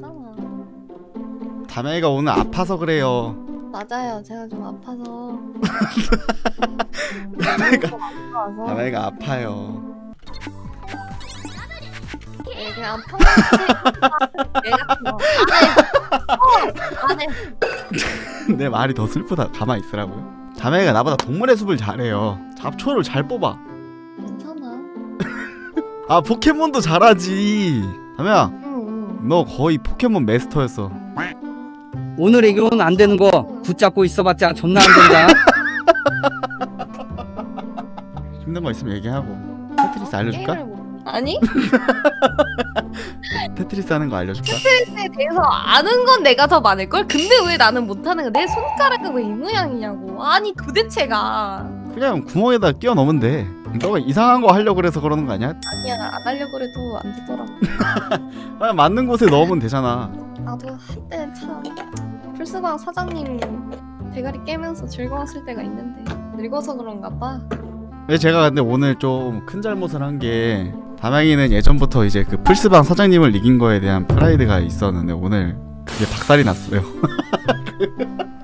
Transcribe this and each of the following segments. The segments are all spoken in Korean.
맞잖아. 담양이가 오늘 아파서 그래요. 맞아요. 제가 좀 아파서. 담양이가 담양이가 아파요. 네, 그냥 평범하게 애 같은 거. 안 해. 어, 안 해. 내 말이 더 슬프다. 가만 히 있으라고요. 담양이가 나보다 동물의 숲을 잘해요. 잡초를 잘 뽑아. 괜찮아. 아 포켓몬도 잘하지. 담양. 너 거의 포켓몬 마스터였어. 오늘 애교는 안 되는 거 붙잡고 있어봤자 존나 안 된다. 힘든 거 있으면 얘기하고. 테트리스 알려줄까? 게임을 못- 아니? 테트리스 하는 거 알려줄까? 테트리스에 대해서 아는 건 내가 더 많을 걸? 근데 왜 나는 못하는 거야? 내 손가락은 왜 이 모양이냐고. 아니 도대체가. 그냥 구멍에다 끼워 넣으면 돼. 너가 이상한 거 하려고 그래서 그러는 거 아니야? 아니야 안 하려고 그래도 안 되더라고. 그냥 맞는 곳에 넣으면 되잖아. 나도 한때 참 풀스방 사장님 대가리 깨면서 즐거웠을 때가 있는데 늙어서 그런가 봐. 근데 제가 근데 오늘 좀 큰 잘못을 한 게 담양이는 예전부터 이제 그 플스방 사장님을 이긴 거에 대한 프라이드가 있었는데 오늘 그게 박살이 났어요.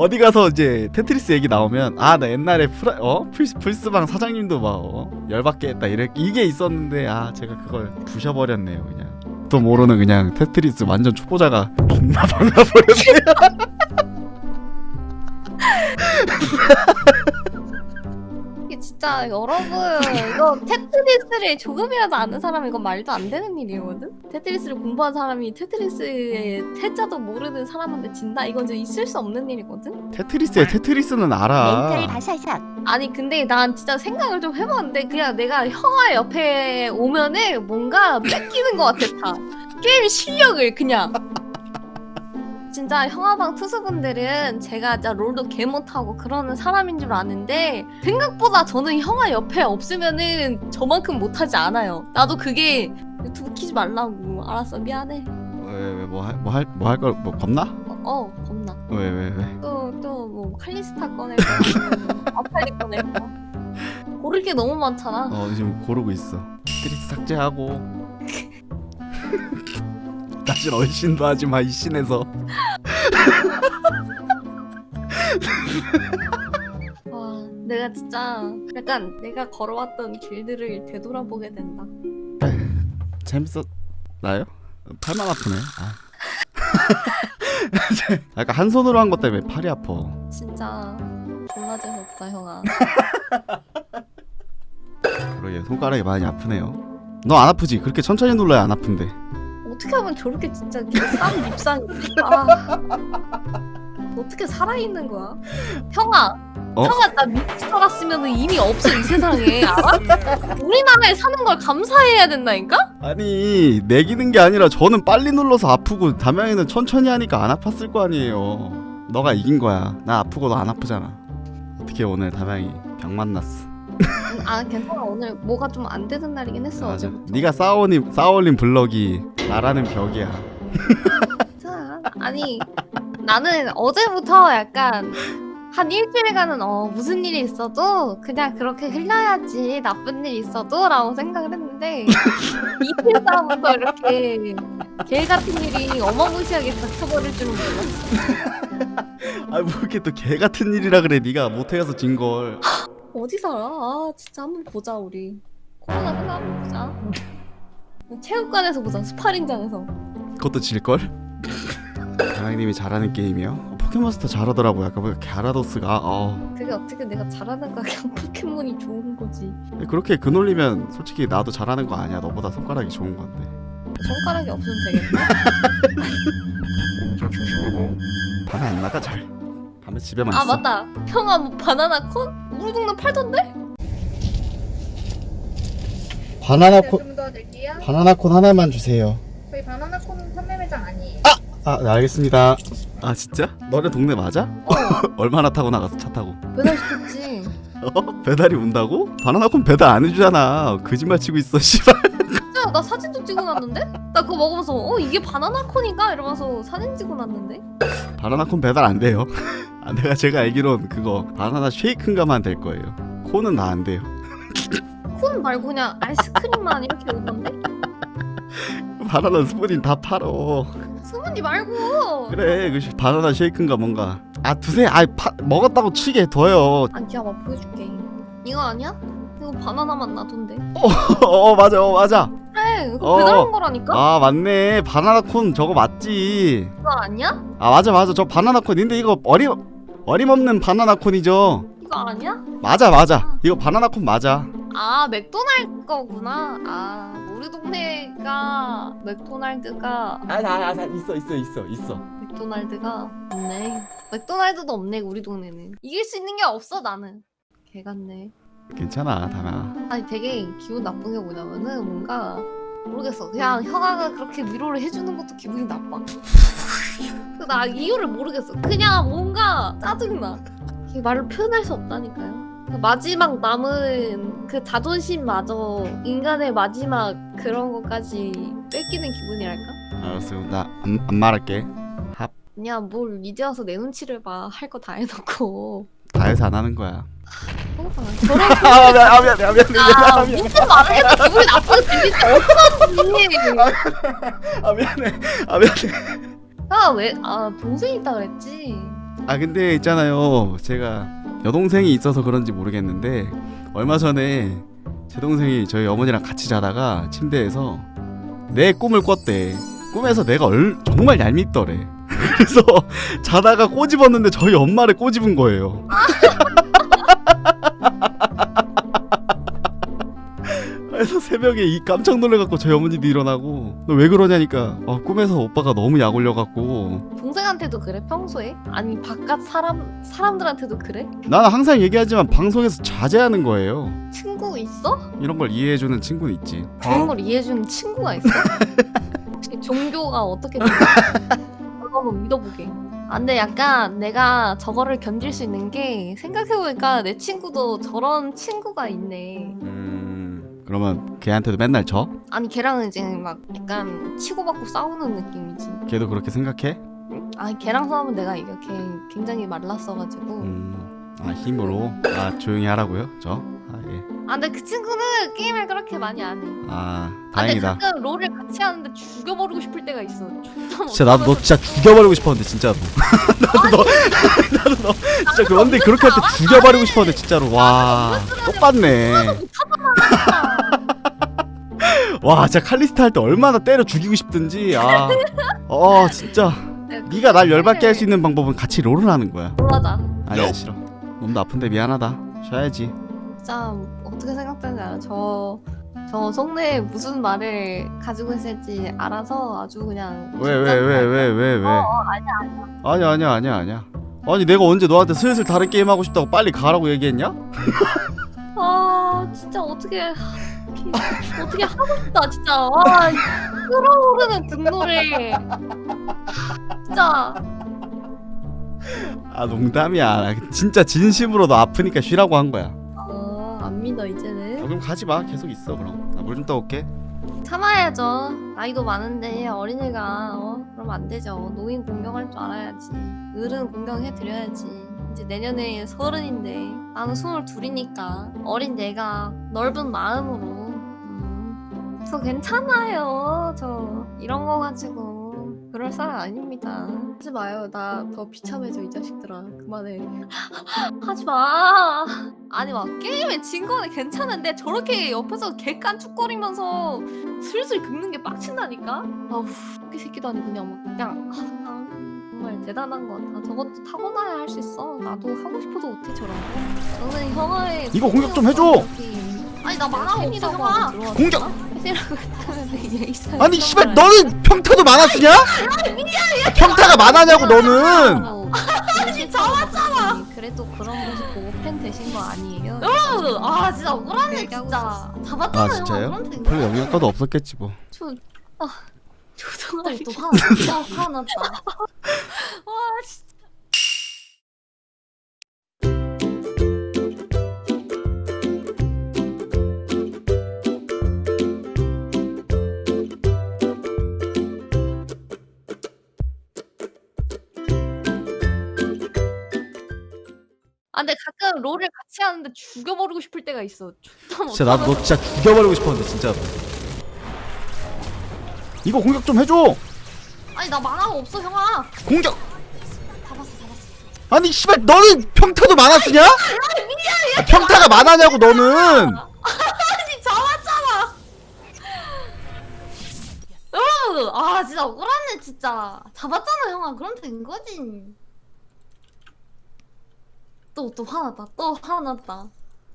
어디 가서 이제 테트리스 얘기 나오면 아 나 옛날에 프라 어? 플스, 플스방 사장님도 막 어, 열받게 했다. 이래 이게 있었는데 아 제가 그걸 부셔버렸네요 그냥. 또 모르는 그냥 테트리스 완전 초보자가 존나 박아버렸네요. 진짜 여러분 이거 테트리스를 조금이라도 아는 사람 이건 말도 안 되는 일이거든. 테트리스를 공부한 사람이 테트리스의 태자도 모르는 사람한테 진다 이건 좀 있을 수 없는 일이거든. 테트리스에 테트리스는 멘탈 알아. 아니 근데 난 진짜 생각을 좀 해봤는데 그냥 내가 형아 옆에 오면은 뭔가 뺏기는 것 같아 다 게임 실력을 그냥 진짜 형아방 투수분들은 제가 진짜 롤도 개 못하고 그러는 사람인 줄 아는데 생각보다 저는 형아 옆에 없으면은 저만큼 못하지 않아요 나도 그게 유튜브 키지 말라고 알았어 미안해 왜왜뭐할뭐할뭐 할걸뭐 겁나? 어, 어 겁나 왜 왜 왜? 또 또 뭐 칼리스타 거 아팔리 거 고를 게 너무 많잖아 어 지금 고르고 있어. 테트리스 삭제하고. 다시 얼씬도 하지 마이 씬에서. 와 내가 진짜 약간 내가 걸어왔던 길들을 되돌아보게 된다 재밌었나요? 팔만 아프네. 아. 약간 한 손으로 한 것 때문에 팔이 아파. 진짜 존나 재수없다 형아 그러게 손가락이 많이 아프네요. 너 안 아프지? 그렇게 천천히 눌러야 안 아픈데. 어떻게 하면 저렇게 진짜 싼 밉상이 아 어떻게 살아있는 거야 형아 어? 형아 나 미치 살았으면 이미 없어 이 세상에 알아? 우리나라에 사는 걸 감사해야 된다니까? 아니 내기는 게 아니라 저는 빨리 눌러서 아프고 담양이는 천천히 하니까 안 아팠을 거 아니에요. 너가 이긴 거야. 나 아프고 너 안 아프잖아. 어떻게 오늘 담양이 병 만났어? 아 괜찮아 오늘 뭐가 좀 안 되는 날이긴 했어 맞아. 어제부터 네가 쌓아올린 쌓아올린 블럭이 나라는 벽이야. 자, 아니 나는 어제부터 약간 한 일주일간은 어 무슨 일이 있어도 그냥 그렇게 흘러야지 나쁜 일 있어도라고 생각을 했는데 이틀차부터 이렇게 개 같은 일이 어마무시하게 닥쳐버릴 줄은 몰랐어. 아 뭐 이렇게 또 개 같은 일이라 그래. 네가 못해가서 진 걸. 어디 살아? 아 진짜 한번 보자 우리. 코로나 끝나 한번 보자. 체육관에서 보자 스파링장에서. 그것도 질 걸? 담양님이 잘하는 게임이요? 포켓몬스터 잘하더라고. 약간 뭐 갸라도스가. 어. 그게 어떻게 내가 잘하는 거야? 그냥 포켓몬이 좋은 거지. 그렇게 그 놀리면 솔직히 나도 잘하는 거 아니야. 너보다 손가락이 좋은 건데. 손가락이 없으면 되겠네. 밤에 안 나가 잘. 밤에 집에만 아 있어. 맞다. 형아 뭐 바나나 콘? 우리 동네 팔던데? 바나나 콘좀 도와드릴게요. 바나나 콘 하나만 주세요. 저희 바나나 콘 판매 매장 아니에요. 아, 네, 알겠습니다. 아, 진짜? 너네 동네 맞아? 얼마나 타고 나갔어, 차 타고? 배달 시켰지. 어? 배달이 온다고? 바나나 콘 배달 안 해주잖아. 거짓말 치고 있어, 씨발. 진짜 나 사진도 찍어놨는데? 나 그거 먹으면서 어 이게 바나나 콘인가 이러면서 사진 찍어놨는데? 바나나 콘 배달 안 돼요. 아, 내가 제가 알기론 그거 바나나 쉐이크인가만 될 거예요. 콘은 다안 돼요. 콘 말고 그냥 아이스크림만 이렇게 오던데? 바나나 스푸딩 다 팔어 수문이 말고. 그래 그 시- 바나나 쉐이크인가 뭔가 아 두세 아 파, 먹었다고 치게 둬요 아니 기다봐 보여줄게. 이거 아니야? 이거 바나나 맛 나던데. 어 맞아 어 맞아 그래 이거 어. 배달한 거라니까? 아 맞네 바나나 콘 저거 맞지 이거 아니야? 아 맞아 맞아 저 바나나 콘인데 이거 어림 어림없는 바나나 콘이죠 이거 아니야? 맞아 맞아 이거 바나나 콘 맞아 아 맥도날드 거구나. 아 우리 동네가 맥도날드가 아아 있어 있어 있어 있어 맥도날드가 없네. 맥도날드도 없네 우리 동네는. 이길 수 있는 게 없어 나는. 개 같네. 괜찮아 다나 아니 되게 기분 나쁜 게 뭐냐면은 뭔가 모르겠어. 그냥 형아가 그렇게 위로를 해주는 것도 기분이 나빠. 그나 이유를 모르겠어. 그냥 뭔가 짜증나. 이게 말로 표현할 수 없다니까요. 그 마지막 남은 그 자존심마저 인간의 마지막 그런 것까지 뺏기는 기분이랄까? 알았어 나안 안 말할게. 그냥 뭘 이제 와서 내 눈치를 봐. 할 거 다 해놓고. 다 해서 안 하는 거야. 저런 아 미안 아 미안해 아 미안해 아, 미안해 무슨 말을 해도 기분이 나쁘게 들리지 어떡하지 아 미안해. 아 미안해 아, 왜? 아, 동생이 있다 그랬지. 아 근데 있잖아요 제가 여동생이 있어서 그런지 모르겠는데 얼마 전에 제 동생이 저희 어머니랑 같이 자다가 침대에서 내 꿈을 꿨대 꿈에서 내가 얼, 정말 얄밉더래 그래서 자다가 꼬집었는데 저희 엄마를 꼬집은 거예요 그래서 새벽에 이 깜짝 놀래갖고 저희 어머니도 일어나고 너 왜 그러냐니까 아, 꿈에서 오빠가 너무 약 올려갖고 동생한테도 그래, 평소에? 아니, 바깥 사람, 사람들한테도 그래? 나는 항상 얘기하지만 방송에서 자제하는 거예요. 친구 있어? 이런 걸 이해해주는 친구는 있지. 그런 걸 이해해주는 친구가 있어? 혹시 종교가 어떻게 되나? 그거 한번 믿어보게. 아, 근데 약간 내가 저거를 견딜 수 있는 게 생각해보니까 내 친구도 저런 친구가 있네. 음, 그러면 걔한테도 맨날 져? 아니, 걔랑은 이제 막 약간 치고받고 싸우는 느낌이지. 걔도 그렇게 생각해? 아니, 걔랑 싸우면 내가 이게 걔 굉장히 말랐어가지고. 음, 아 힘으로? 아 조용히 하라고요? 저? 아 근데 그 친구는 게임을 그렇게 많이 안 해. 아 아, 근데 다행이다. 가끔 롤을 같이 하는데 죽여버리고 싶을 때가 있어. 존나 진짜 나도 너 진짜 죽여버리고 싶었는데 진짜로. 나도 너 나도 너 진짜 그 원데 그렇게 할 때 죽여버리고 싶었는데 진짜로 와 똑같네. 와 진짜 칼리스타 할 때 얼마나 때려 죽이고 싶든지 아. 어 진짜 네가 날 열받게 할 수 있는 방법은 같이 롤을 하는 거야. 놀라자. 아니야 싫어. 몸도 아픈데 미안하다. 쉬어야지. 진짜 어떻게 생각되는지 알아. 저, 저 속내에 무슨 말을 가지고 있을지 알아서 아주 그냥. 왜 왜 왜 왜 왜 왜? 어, 아니야. 아니야 아니야 아니야 아니야. 아니 내가 언제 너한테 슬슬 다른 게임 하고 싶다고 빨리 가라고 얘기했냐? 아 진짜 어떻게 어떻게 하고 싶다 진짜. 와 끓어오르는 분노를. 진짜. 아 농담이야. 진짜 진심으로 너 아프니까 쉬라고 한 거야. 그럼 가지 마. 계속 있어 그럼. 나 물 좀 떠올게. 참아야죠. 나이도 많은데 어린애가 어 그러면 안 되죠. 노인 공경할 줄 알아야지. 어른 공경해 드려야지. 이제 내년에 서른인데 나는 스물 둘이니까 어린 내가 넓은 마음으로 음, 저 괜찮아요. 저 이런 거 가지고 그럴 사람 아닙니다. 하지 마요. 나 더 비참해져 이 자식들아. 그만해. 하지 마. 아니 막 게임에 진 거는 괜찮은데 저렇게 옆에서 개깐죽거리면서 슬슬 긁는 게 빡친다니까? 아우 이 새끼도 아니고 그냥 막 그냥 아, 정말 대단한 것 같아 저것도 타고나야 할 수 있어 나도 하고 싶어도 못해 저런 거 저는 형아의 이거 공격 좀 해줘! 아니 나 말하고 없어 형아 공격! 했다는데 있어요 아니 씨발 너는 평타도 많아 쓰냐? 평타가 많아냐고 너는. 아니 잡았잖아 그래도 그런 모습 보고 팬 되신 거 아니에요? 아 진짜 억울하네 진짜 잡았잖아요 아 진짜요? 별로 영향가도 없었겠지 뭐. 저, 아, 조성아리 또 화났다. 또 화났다. 와, 진짜. 아, 근데 가끔 롤을 같이 하는데 죽여버리고 싶을 때가 있어. 존나 진짜 나도 너 못하면서. 진짜 죽여버리고 싶었는데 진짜로. 이거 공격 좀 해줘! 아니 나 만화가 없어 형아. 공격! 잡았어 잡았어. 아니 씨발 너는 평타도 많아 쓰냐? 아, 평타가 많아냐고 너는? 아니 잡았잖아. 여러분 아 진짜 억울하네 진짜. 잡았잖아 형아. 그럼 된 거지 또 또 화났다. 또 화났다